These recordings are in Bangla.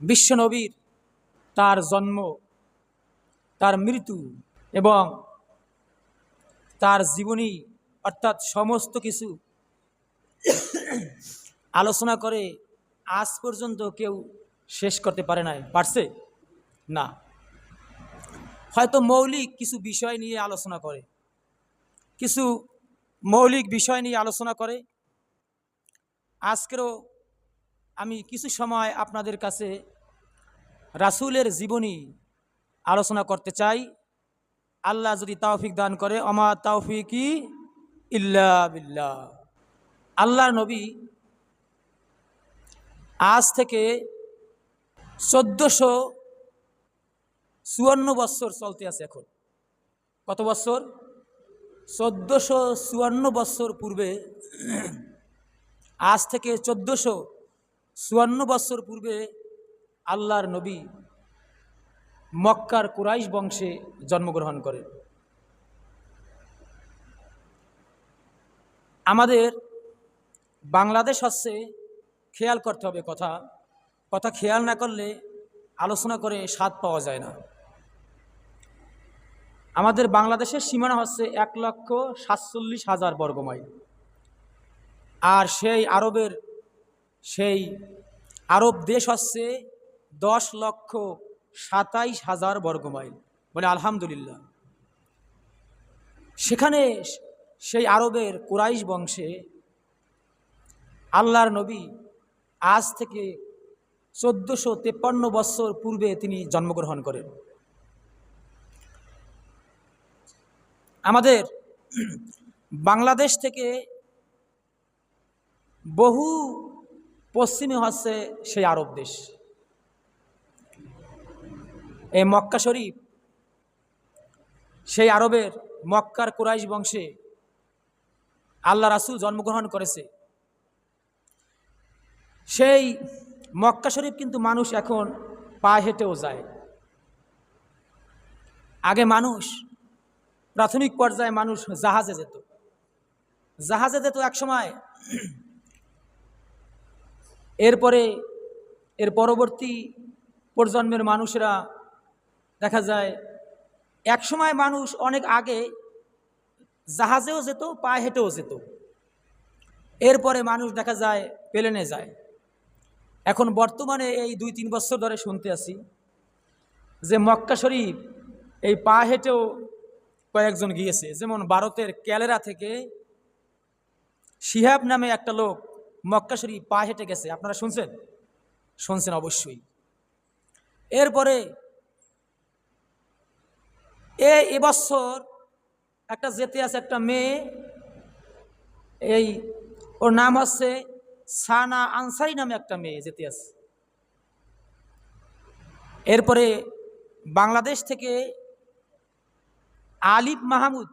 বিশ্বনবীর তার জন্ম, তার মৃত্যু এবং তার জীবনী অর্থাৎ সমস্ত কিছু আলোচনা করে আজ পর্যন্ত কেউ শেষ করতে পারে নাই। পারছে? না। হয়তো মৌলিক কিছু বিষয় নিয়ে আলোচনা করে। কিছু মৌলিক বিষয় নিয়ে আলোচনা করে। আজকেরও আমি কিছু সময় আপনাদের কাছে রাসূলের জীবনী আলোচনা করতে চাই। আল্লাহ যদি তাওফিক দান করে অমা তাওফিকি ইল্লা বিল্লাহ। আল্লাহর নবী আজ থেকে চোদ্দোশো চুয়ান্ন বৎসর চলতে আছে এখন। কত বৎসর চোদ্দশো চুয়ান্ন বৎসর পূর্বে আজ থেকে চোদ্দোশো চুয়ান্ন বৎসর পূর্বে আল্লাহর নবী মক্কার কুরাইশ বংশে জন্মগ্রহণ করেন। আমাদের বাংলাদেশ হচ্ছে, খেয়াল করতে হবে কথা কথা খেয়াল না করলে আলোচনা করে স্বাদ পাওয়া যায় না। আমাদের বাংলাদেশের সীমানা হচ্ছে এক লক্ষ সাতচল্লিশ হাজার বর্গমাইল। আর সেই আরবের সেই আরব দেশ হচ্ছে দশ লক্ষ সাতাইশ হাজার বর্গমাইল বলে আলহামদুলিল্লাহ। সেখানে সেই আরবের কুরাইশ বংশে আল্লাহর নবী আজ থেকে চোদ্দোশো তেপ্পান্ন বৎসর পূর্বে তিনি জন্মগ্রহণ করেন। আমাদের বাংলাদেশ থেকে বহু পশ্চিমে হচ্ছে সেই আরব দেশ। এই মক্কা শরীফ, সেই আরবের মক্কার কুরাইশ বংশে আল্লাহ রাসুল জন্মগ্রহণ করেছে। সেই মক্কা শরীফ কিন্তু মানুষ এখন পায়ে হেঁটেও যায়। আগে মানুষ প্রাথমিক পর্যায়ে মানুষ জাহাজে যেত। জাহাজে যেত এক সময় এরপরে এর পরবর্তী প্রজন্মের মানুষরা দেখা যায় এক সময় মানুষ অনেক আগে জাহাজেও যেত পায়ে হেঁটেও যেত। এরপরে মানুষ দেখা যায় প্লেনে যায়। এখন বর্তমানে এই দুই তিন বছর ধরে শুনতে আছি যে মক্কা শরীফ এই পা হেঁটেও কয়েকজন গিয়েছে। যেমন ভারতের ক্যালেরা থেকে শিহাব নামে একটা লোক মক্কা শরীফ পা হেঁটে গেছে। আপনারা শুনছেন? শুনছেন অবশ্যই। এরপরে এ এবছর একটা যেতে আছে একটা মেয়ে, এই ওর নাম হচ্ছে সানা আনসারি নামে একটা মেয়ে যেতে আছে। এরপরে বাংলাদেশ থেকে আলিফ মাহমুদ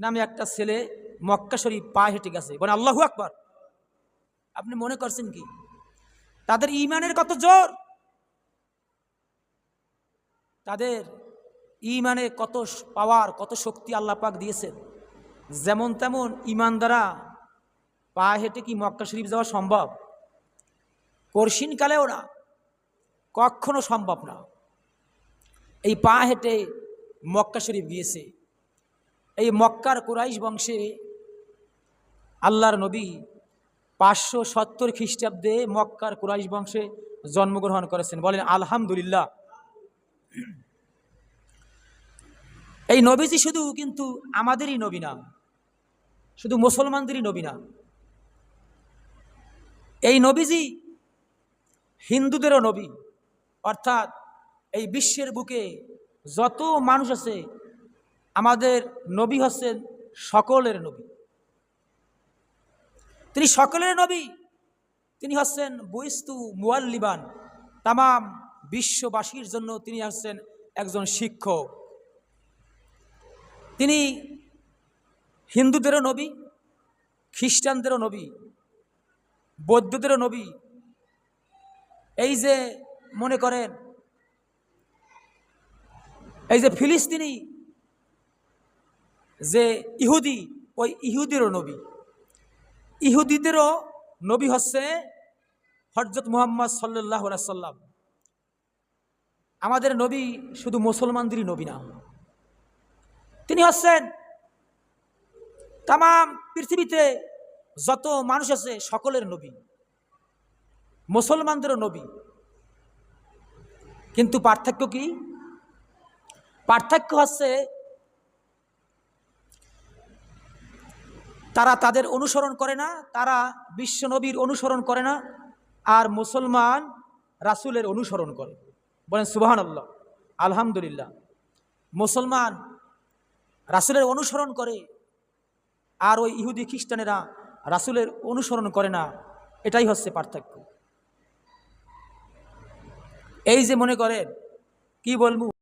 নামে একটা ছেলে মক্কা শরীফ পা হেঁটে গেছে। বলে আল্লাহু আকবর। আপনি মনে করছেন কি? তাদের ইমানের কত জোর? তাদের ইমানে কত পাওয়ার, কত শক্তি আল্লাহ পাক দিয়েছেন? যেমন তেমন ইমান দ্বারা পা হেঁটে কি মক্কা শরীফ যাওয়া সম্ভব? কর্ষিনকালেও না, কখনো সম্ভব না। এই পা হেঁটে মক্কা শরীফ গিয়েছে। এই মক্কার কুরাইশ বংশে আল্লাহর নবী পাঁচশো সত্তর খ্রিস্টাব্দে মক্কার কুরাইশ বংশে জন্মগ্রহণ করেছেন। বলেন, আলহামদুলিল্লাহ। এই নবীজি শুধু কিন্তু আমাদেরই নবী না, শুধু মুসলমানদেরই নবী না। এই নবীজি হিন্দুদেরও নবী, অর্থাৎ এই বিশ্বের বুকে যত মানুষ আছে, আমাদের নবী হচ্ছেন সকলের নবী। তিনি সকলের নবী। তিনি হচ্ছেন বইস্তু মুয়াল্লিবান তামাম বিশ্ববাসীর জন্য তিনি হচ্ছেন একজন শিক্ষক। তিনি হিন্দুদেরও নবী, খ্রিস্টানদেরও নবী, বৌদ্ধদেরও নবী। এই যে মনে করেন, এই যে ফিলিস্তিনি যে ইহুদি, ওই ইহুদিরও নবী। ইহুদিদেরও নবী হচ্ছে হরজত মুহাম্মদ সাল্লাহ সাল্লাম আমাদের নবী শুধু মুসলমানদেরই নবী না। তিনি হচ্ছেন তাম পৃথিবীতে যত মানুষ আছে সকলের নবী, মুসলমানদেরও নবী। কিন্তু পার্থক্য কি? পার্থক্য হচ্ছে তারা তাদের অনুসরণ করে না, তারা বিশ্ব নবীর অনুসরণ করে না, আর মুসলমান রাসুলের অনুসরণ করে। বলেন সুবাহান আল্লাহ আলহামদুলিল্লাহ। মুসলমান রাসুলের অনুসরণ করে, আর ওই ইহুদি খ্রিস্টানেরা রাসুলের অনুসরণ করে না, এটাই হচ্ছে পার্থক্য। এই যে মনে করেন, কি বলব?